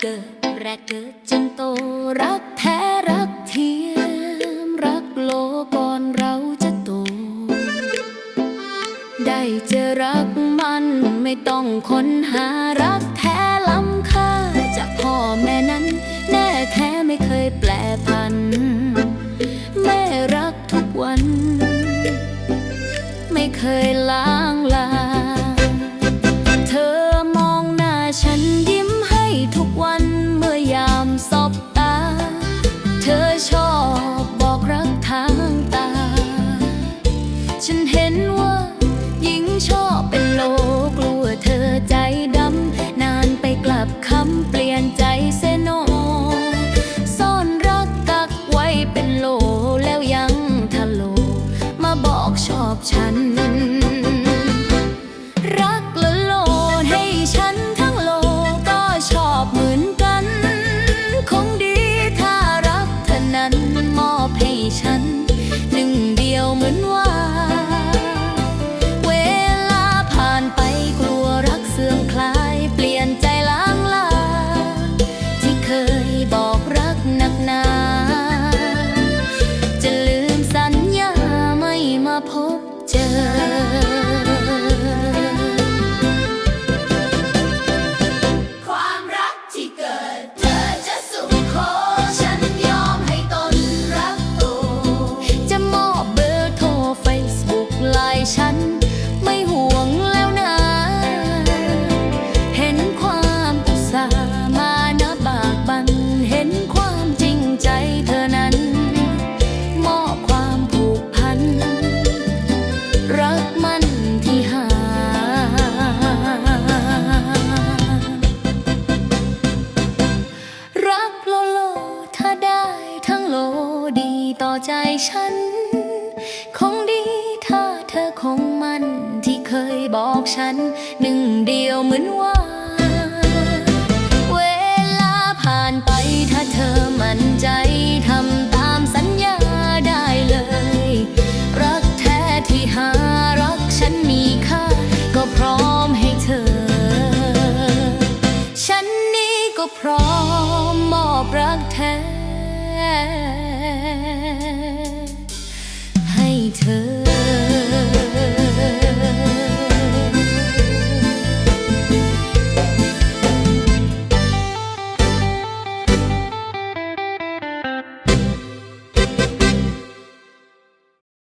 เกิดแรกเกิดจนโตรักแท้รักเทียม รักโลก่อนเราจะโต ได้จะรักมันไม่ต้องค้นหารักแท้ล้ำค่าจากพ่อแม่นั้น แน่แท้ไม่เคยแปลพัน แม่รักทุกวัน ไม่เคยลา รั ใจฉัน คงดีถ้าเธอคงมันที่เคยบอกฉัน หนึ่งเดียวเหมือนว่า เวลาผ่านไปถ้าเธอมั่นใจทำตามสัญญาได้เลย รักแท้ที่หารักฉันมีค่า ก็พร้อมให้เธอ ฉันนี้ก็พร้อม